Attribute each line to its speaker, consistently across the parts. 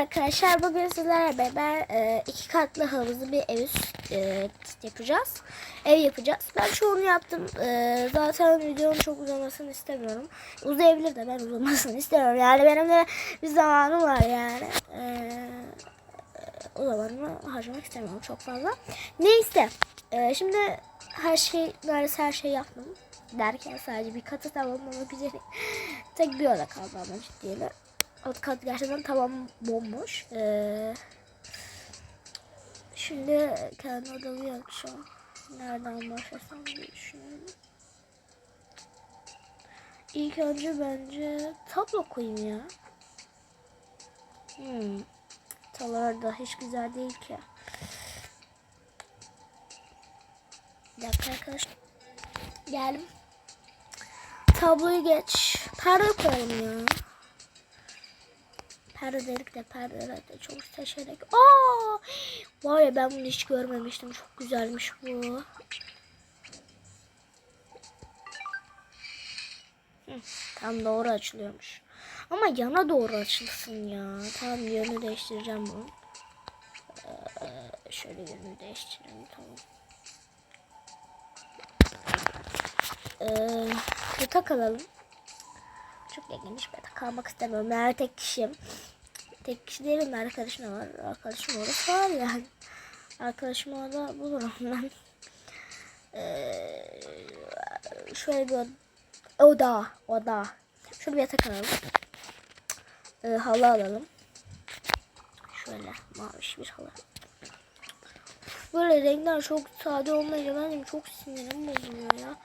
Speaker 1: Arkadaşlar bugün sizlerle beraber e, iki katlı havuzlu bir ev e, yapacağız. Ev yapacağız. Ben çoğunu yaptım. E, zaten videonun çok uzamasını istemiyorum. Uzayabilir de ben uzamasını istemiyorum. Yani benim de bir zamanım var yani. E, o zamanımı harcamak istemiyorum çok fazla. Neyse. E, şimdi her şey, neredeyse her şey yaptım. Derken sadece bir katı tamamlamak üzere. Tek bir oda kaldı ama ciddiyle. Alt kat gerçekten tamam bomboş. Ee, şimdi kendi odamı yapacağım. Nereden başlasam diye düşünüyorum. İlk önce bence tablo koyayım ya. Hmm. Tablolar da hiç güzel değil ki. Bir dakika arkadaşlar. Geldim. Tabloyu geç. Perde koyalım ya. Perdelik de perdeler de çok seçerek. Aa! Var ya ben bunu hiç görmemiştim. Çok güzelmiş bu. Tam doğru açılıyormuş. Ama yana doğru açılsın ya. Tamam yönü değiştireceğim bunu. Ee, şöyle yönü değiştirelim tamam. Ee, yatak. Çok da geniş bir yatak istemiyorum. Ben tek kişiyim. Tek kişi değilim. Arkadaşım da var. Arkadaşım orada var yani. Arkadaşım orada bulurum ben. Ee, şöyle bir oda. Oda. Şöyle bir yatak alalım. Ee, halı alalım. Şöyle maviş bir halı. Böyle renkler çok sade olmayınca benim çok sinirim bozuluyor ya.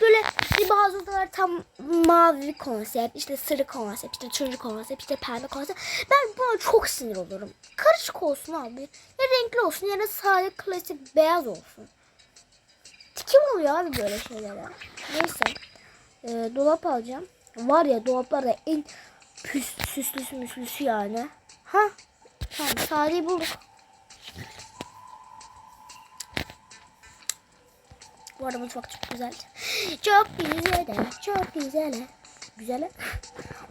Speaker 1: Böyle işte bazı odalar tam mavi konsept, işte sarı konsept, işte turuncu konsept, işte pembe konsept. Ben buna çok sinir olurum. Karışık olsun abi. Ya renkli olsun ya da sade klasik beyaz olsun. Tikim oluyor abi böyle şeylere. Neyse. Ee, dolap alacağım. Var ya dolaplarda en püs, süslüsü müslüsü yani. Ha? Tamam sadeyi bulduk. Bu arada mutfak çok güzel. Çok güzel. Çok güzel. Güzel.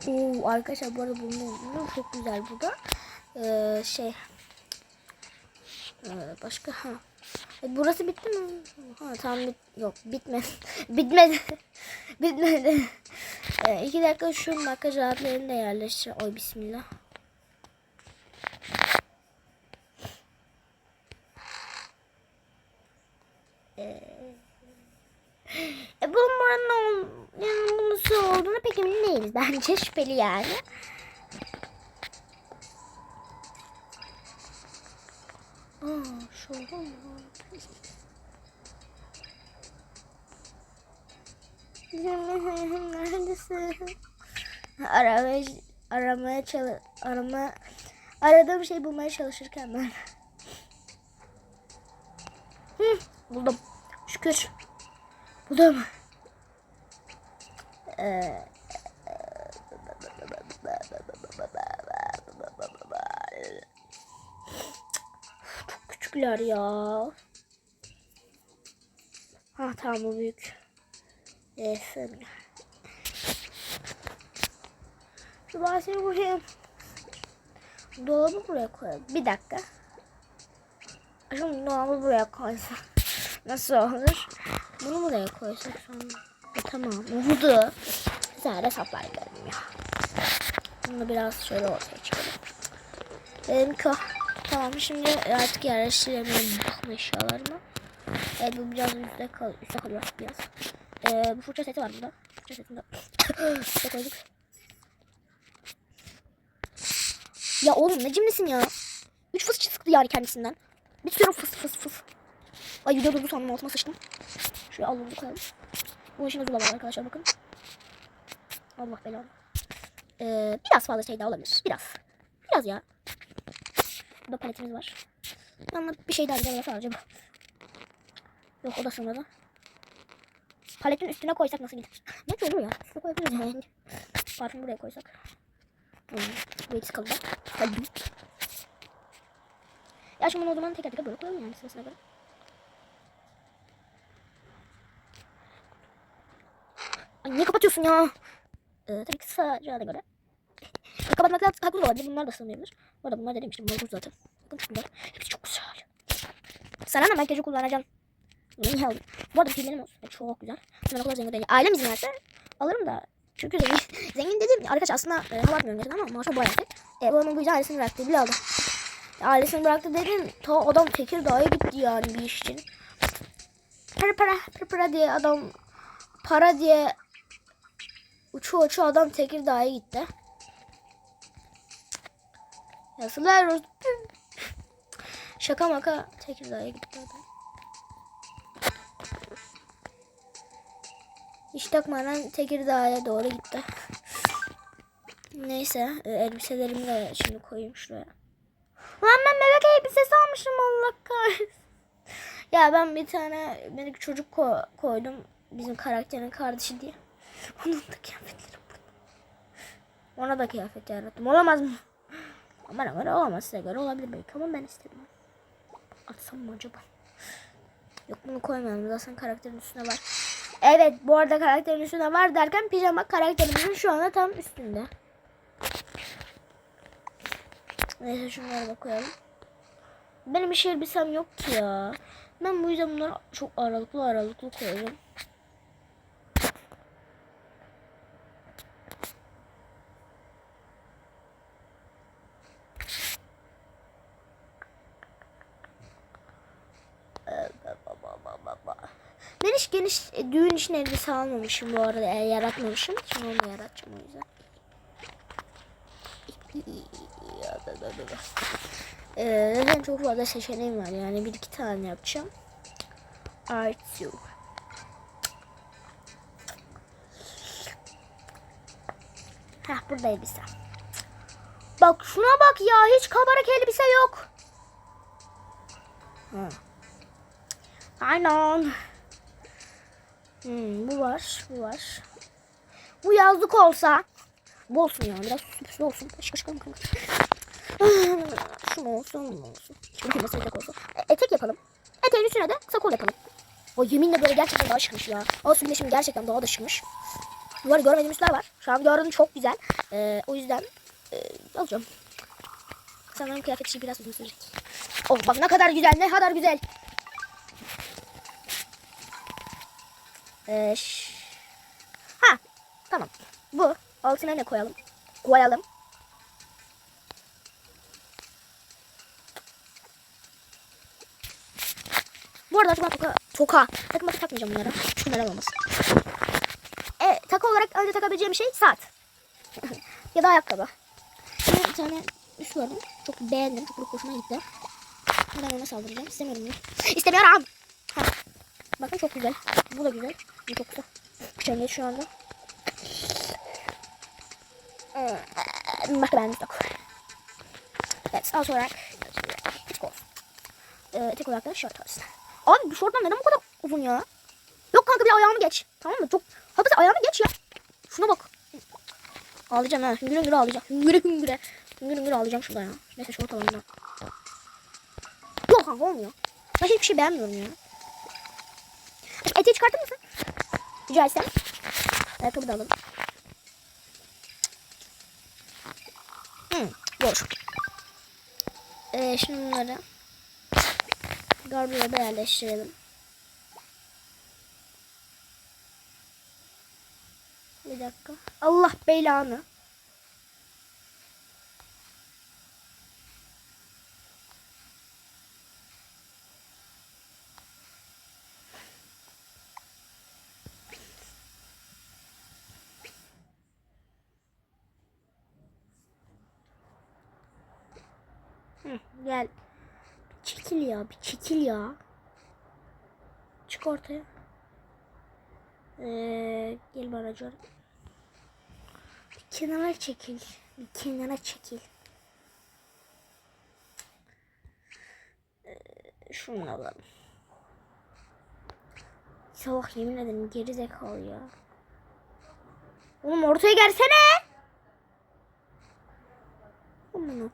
Speaker 1: Oo arkadaşlar bu arada bunun çok güzel bu da. Ee, şey. Ee, başka ha. E, burası bitti mi? Ha tamam bit yok bitmedi. bitmedi. bitmedi. Ee, iki dakika şu makyaj aletlerini de yerleştir. Oy bismillah. Buranın yani bunun su olduğunu pek emin değiliz. Bence şüpheli yani. Aa, şu oldu mu? Neredesin? Aramaya, aramaya çalış, arama, aradığım şeyi bulmaya çalışırken ben. Hı, buldum. Şükür. Buldum. Çok küçükler ya. Ha tamam bu büyük. Evet. Şu bahsini buraya dolabı buraya koyalım. Bir dakika. Şu dolabı buraya koysam nasıl olur? Bunu buraya koysak sonra. E, tamam oldu. Güzel saplar gidelim ya. Bunu biraz şöyle ortaya çıkalım. Benimki o. Tamam şimdi artık yerleştirebilirim bakım eşyalarımı. Evet bu biraz üstte, kal üstte kalıyor biraz. Ee, bu fırça seti var burada. Fırça setini de koyduk. Ya oğlum ne cimrisin ya. Üç fıs çıktı yani kendisinden. Bir sürü fıs fıs fıs. Ay video durdu sandım altıma sıçtım. Şuraya al bunu koyalım. Bu ucuna var arkadaşlar bakın. Allah belanı. Ee, biraz fazla şey daha olabilir. Biraz. Biraz ya. Burada paletimiz var. Ama bir şey daha güzel sadece bu. Yok o da sınırlı. Paletin üstüne koysak nasıl gider? Ne olur ya? Üstüne koyabiliriz yani. Parfüm buraya koysak. Hmm. Bu ikisi kaldı. Hadi. Ya şimdi bunu o zaman teker teker böyle koyalım yani sırasına göre. Kapatıyorsun ya? Ee, tabii ki sığacağına göre. Kapatmakta haklı da olabilir. Bunlar da sığmayabilir. Bu arada bunlar demiştim. Bunlar bu zaten. Bakın güzel. Hepsi çok güzel. Sana ne makyajı kullanacağım. Niye aldım? Bu arada pillerim olsun. Çok güzel. Ben o kadar zengin değilim. Ailem izin verse alırım da. Çünkü zengin, zengin dediğim arkadaş aslında e, hava atmıyorum gerçekten ama maaşı bayağı yüksek. E, onun bu yüzden ailesini bıraktı. Bile aldı. E, ailesini bıraktı dedim. Ta adam Tekirdağ'a gitti yani bir iş için. Para para para para diye adam para diye uçu uçu adam Tekirdağ'a gitti. Yazılar olsun. Şaka maka Tekirdağ'a gitti adam. Hiç takmadan Tekirdağ'a doğru gitti. Neyse e, elbiselerimi de şimdi koyayım şuraya. Lan ben bebek elbisesi almışım Allah kahretsin. Ya ben bir tane minik çocuk ko- koydum. Bizim karakterin kardeşi diye. Onun da kıyafetleri burada. Ona da kıyafet yarattım. Olamaz mı? Bana göre olamaz. Size göre olabilir belki ama ben istedim. Atsam mı acaba? Yok bunu koymayalım. Zaten karakterin üstüne var. Evet bu arada karakterin üstüne var derken pijama karakterimizin şu anda tam üstünde. Neyse şunları da koyalım. Benim iş elbisem yok ki ya. Ben bu yüzden bunları çok aralıklı aralıklı koyuyorum. Ben hiç geniş e, düğün için elbise almamışım bu arada. E, yaratmamışım. Şimdi onu yaratacağım o yüzden. Ee, zaten çok fazla seçeneğim var yani bir iki tane yapacağım. Artı. Heh burada elbise. Bak şuna bak ya hiç kabarık elbise yok. Ha. Aynen. Hmm, bu var, bu var. Bu yazlık olsa. Bu olsun ya, biraz süslü olsun. Şıkır şıkır şıkır. Şunu olsun, bunu olsun. Şimdi nasıl etek olsun. E, etek yapalım. Eteğin üstüne de kısa yapalım. O yeminle böyle gerçekten daha şıkmış ya. Olsun bile şimdi gerçekten daha da şıkmış. Var görmediğim üstler var. Şu an gördüğüm çok güzel. Ee, o yüzden e, alacağım. Sanırım kıyafet işi biraz uzun sürecek. Oh bak ne kadar güzel, ne kadar güzel. Ee, ha tamam. Bu altına ne koyalım? Koyalım. Bu arada ben toka, toka. Takım bakı takmayacağım bunlara. Neden olmaz. E, takı olarak önce takabileceğim şey saat. ya da ayakkabı. Şimdi bir tane üst gördüm. Çok beğendim. Çok hoşuma gitti. Hemen ona saldıracağım. İstemiyorum bunu. İstemiyorum. Ha. Bakın çok güzel. Bu da güzel. Güzel. Çengel şu anda. Hmm, Başka beğendim yok. Evet, alt olarak tek olsun. Ee, tek olarak da short olsun. Abi bu şortlar neden bu kadar uzun ya? Yok kanka bir ayağımı geç. Tamam mı? Çok... Hakikaten ayağımı geç ya. Şuna bak. Ağlayacağım ha. Hüngür hüngür ağlayacağım. Hüngür hüngür. Hüngür hüngür ağlayacağım şurada ya. Neyse şort alalım da. Yok kanka olmuyor. Ben hiçbir şey beğenmiyorum ya. Eteği çıkartır mısın? Etsem. Ayakkabı da alalım. Hmm, boş. Ee, şimdi bunları gardıroba yerleştirelim. Bir dakika. Allah belanı. Hı, gel. Çekil ya, bir çekil ya. Çık ortaya. Ee, gel bana canım. Bir kenara çekil. Bir kenara çekil. Ee, şunu alalım. Salak yemin ederim geri zekalı ya. Oğlum ortaya gelsene. Aman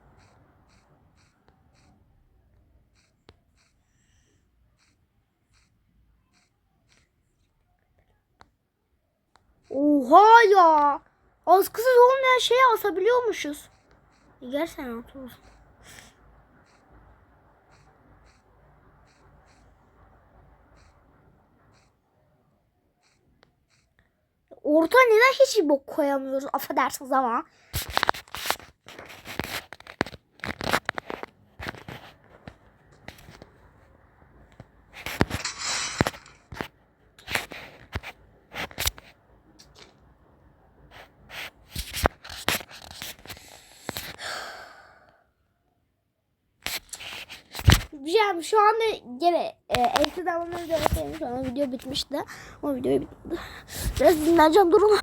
Speaker 1: Oha ya. Askısız olmayan şeyi asabiliyormuşuz. Gel sen at olsun. Orta neden hiç bok koyamıyoruz affedersiniz ama. Şu anda gene e, eski zamanları görseydim şu an video bitmişti. O video bitti. Biraz dinleneceğim durun.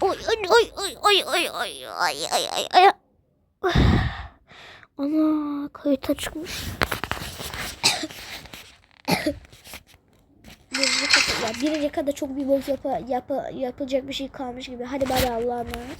Speaker 1: Oy oy oy oy oy oy oy oy oy oy oy. Ana kayıta çıkmış. birinci kata, birinci kata çok bir bok yapa, yapa, yapılacak bir şey kalmış gibi. Hadi bari Allah'a emanet.